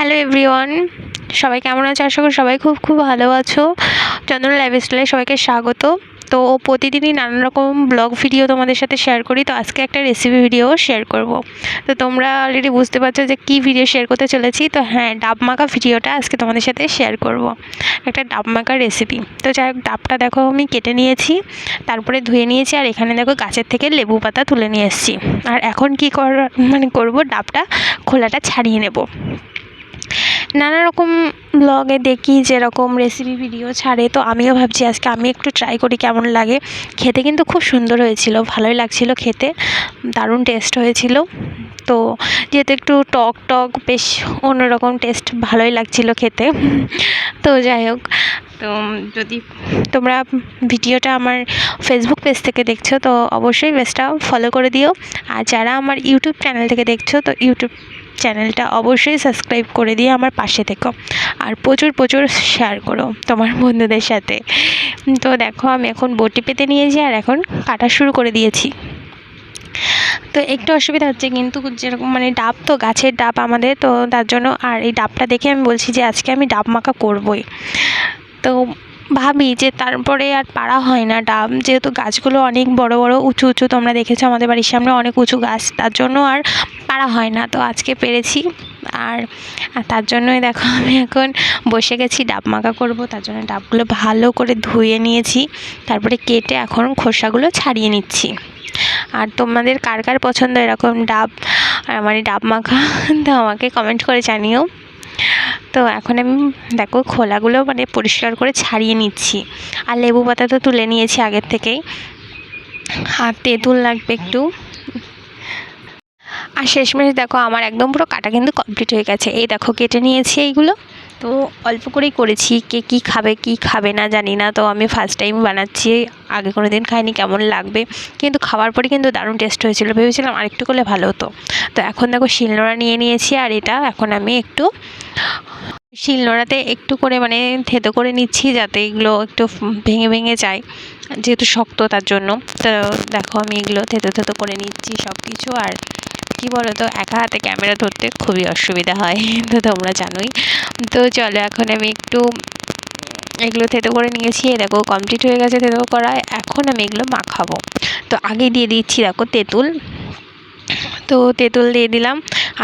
Hello everyone সবাই কেমন আছো? আশা করি সবাই খুব খুব ভালো আছো। চন্দনা লাইফস্টাইলে সবাইকে স্বাগত। তো প্রতিদিনই নানান রকম ব্লগ ভিডিও তোমাদের সাথে শেয়ার করি। তো আজকে একটা রেসিপি ভিডিও শেয়ার করব। তো তোমরা অলরেডি বুঝতে পারছ যে কী ভিডিও শেয়ার করতে চলেছি। তো হ্যাঁ ডাব মাখা ভিডিওটা আজকে তোমাদের সাথে শেয়ার করব। একটা ডাব মাখা রেসিপি তো যাই হোক, ডাবটা দেখো আমি কেটে নিয়েছি। তারপরে ধুয়ে নিয়েছি আর এখানে দেখো গাছের থেকে লেবু পাতা তুলে নিয়ে এসেছি। আর এখন কি কর মানে করব? ডাবটা খোলাটা ছাড়িয়ে নেব। নানা রকম ব্লগে দেখি যেরকম রেসিপি ভিডিও ছাড়ে। তো আমিও ভাবছি আজকে আমি একটু ট্রাই করি কেমন লাগে। খেতে কিন্তু খুব সুন্দর হয়েছিল, ভালোই লাগছিল খেতে। দারুণ টেস্ট হয়েছিল। তো যেহেতু একটু টক টক, বেশ অন্যরকম টেস্ট ভালোই লাগছিল খেতে। তো যাই হোক, তো যদি তোমরা ভিডিওটা আমার ফেসবুক পেজ থেকে দেখছ, তো অবশ্যই পেজটা ফলো করে দিও। আর যারা আমার ইউটিউব চ্যানেল থেকে দেখছ, তো ইউটিউব চ্যানেলটা অবশ্যই সাবস্ক্রাইব করে দিয়ে আমার পাশে থেকো আর প্রচুর প্রচুর শেয়ার করো তোমার বন্ধুদের সাথে। তো দেখো আমি এখন বটি পেতে নিয়েছি আর এখন কাটা শুরু করে দিয়েছি। তো একটু অসুবিধা হচ্ছে কিন্তু যেরকম মানে ডাব তো গাছের ডাব আমাদের তো তার জন্য আর এই ডাবটা দেখে আমি বলছি যে আজকে আমি ডাব মাখা করবই। তো ভাবি যে তারপরে আর পারা হয় না ডাব যেহেতু গাছগুলো অনেক বড় বড়, উঁচু উঁচু তোমরা দেখেছ আমাদের বাড়ির সামনে অনেক উঁচু গাছ, তার জন্য আর পারা হয় না। তো আজকে পেরেছি আর তার জন্যই দেখো আমি এখন বসে গেছি, ডাব মাখা করব। তার জন্য ডাবগুলো ভালো করে ধুয়ে নিয়েছি, তারপরে কেটে এখন খোসাগুলো ছাড়িয়ে নিচ্ছি। আর তোমাদের কার কার পছন্দ এরকম ডাব? আর মানে ডাব মাখা, তো আমাকে কমেন্ট করে জানিও। তো এখন আমি, দেখো, খোলাগুলো মানে পরিষ্কার করে ছাড়িয়ে নিচ্ছি। আর লেবু পাতা তো তুলে নিয়েছি আগের থেকেই। আর তেঁতুল লাগবে একটু। আর শেষমেশ দেখো, আমার একদম পুরো কাটা কিন্তু কমপ্লিট হয়ে গেছে। এই দেখো, কেটে নিয়েছি এইগুলো। তো অল্প করেই করেছি, কে কী খাবে, কি খাবে না জানি না। তো আমি ফার্স্ট টাইম বানাচ্ছি, আগে কোনো দিন খাইনি, কেমন লাগবে। কিন্তু খাওয়ার পরে কিন্তু দারুণ টেস্ট হয়েছিল। ভেবেছিলাম আরেকটু করলে ভালো হতো। তো এখন দেখো শিলনোড়া নিয়ে নিয়েছি, আর এটা এখন আমি একটু শিলনোড়াতে একটু করে মানে থেতো করে নিচ্ছি, যাতে এগুলো একটু ভেঙে ভেঙে যায়, যেহেতু শক্ত তার জন্য। তো দেখো আমি এগুলো থেতো থেতো করে নিচ্ছি সব কিছু আর কি বলো তো একা হাতে ক্যামেরা ধরতে খুবই অসুবিধা হয়, তো তোমরা জানোই। তো চলো এখন আমি একটু এগুলো থেতো করে নিয়েছি দেখো কমপ্লিট হয়ে গেছে থেতো করা, এখন আমি এগুলো মাখাবো। তো আগে দিয়ে দিচ্ছি, দেখো তেঁতুল। তো তেঁতুল দিয়ে দিলাম।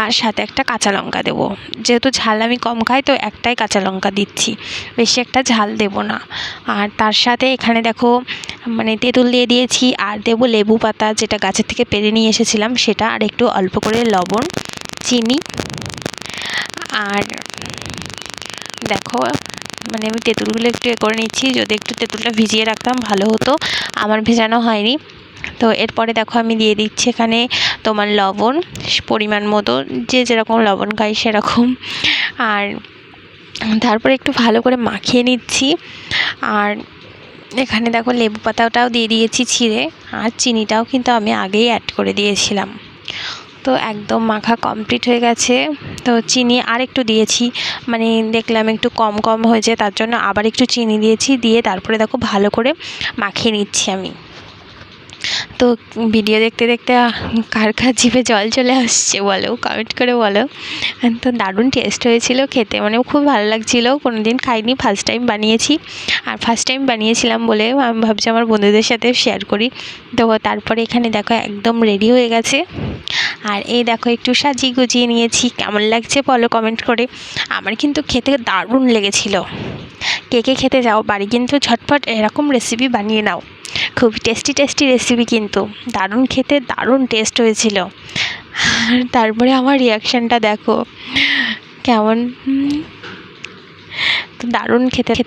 আর সাথে একটা কাঁচা লঙ্কা দেবো। যেহেতু ঝাল আমি কম খাই, তো একটাই কাঁচা লঙ্কা দিচ্ছি। বেশি একটা ঝাল দেবো না। আর তার সাথে এখানে দেখো মানে তেঁতুল দিয়ে দিয়েছি, আর দেবো লেবু পাতা যেটা গাছের থেকে পেরে নিয়ে এসেছিলাম, সেটা আর একটু অল্প করে লবণ, চিনি। আর দেখো মানে আমি তেঁতুলগুলো একটু এ করে নিচ্ছি। যদি একটু তেঁতুলটা ভিজিয়ে রাখতাম, ভালো হতো। আমার ভেজানো হয়নি। তো এরপরে দেখো আমি দিয়ে দিচ্ছি এখানে তোমার লবণ, পরিমাণ মতো, যে যেরকম লবণ খাই সেরকম। আর তারপরে একটু ভালো করে মাখিয়ে নিচ্ছি। আর এখানে দেখো লেবু পাতাটাও দিয়ে দিয়েছি ছিঁড়ে, আর চিনিটাও কিন্তু আমি আগেই অ্যাড করে দিয়েছিলাম। তো একদম মাখা কমপ্লিট হয়ে গেছে। তো চিনি আর একটু দিয়েছি মানে দেখলাম একটু কম কম হয়েছে, তার জন্য আবার একটু চিনি দিয়েছি, দিয়ে তারপরে দেখো ভালো করে মাখিয়ে নিচ্ছি আমি। তো ভিডিও দেখতে দেখতে কার কার জিভে জল চলে আসছে বলো কমেন্ট করে বলো। তো দারুণ টেস্ট হয়েছিল খেতে মানে খুব ভালো লাগছিল। কোনো দিন খাইনি ফার্স্ট টাইম বানিয়েছি। আর ফার্স্ট টাইম বানিয়েছিলাম বলে আমি ভাবছি আমার বন্ধুদের সাথে শেয়ার করি। তো তারপরে এখানে দেখো একদম রেডি হয়ে গেছে। আর এই দেখো একটু সাজিয়ে গুজিয়ে নিয়েছি, কেমন লাগছে বলো কমেন্ট করে। আমার কিন্তু খেতে দারুণ লেগেছিলো। কে কে খেতে যাও, বাড়ি কিন্তু ঝটপট এরকম রেসিপি বানিয়ে নাও। খুবই টেস্টি টেস্টি রেসিপি কিন্তু। দারুণ খেতে, দারুণ টেস্ট হয়েছিল। তারপরে আমার রিয়াকশানটা দেখো। কেমন? দারুণ খেতে।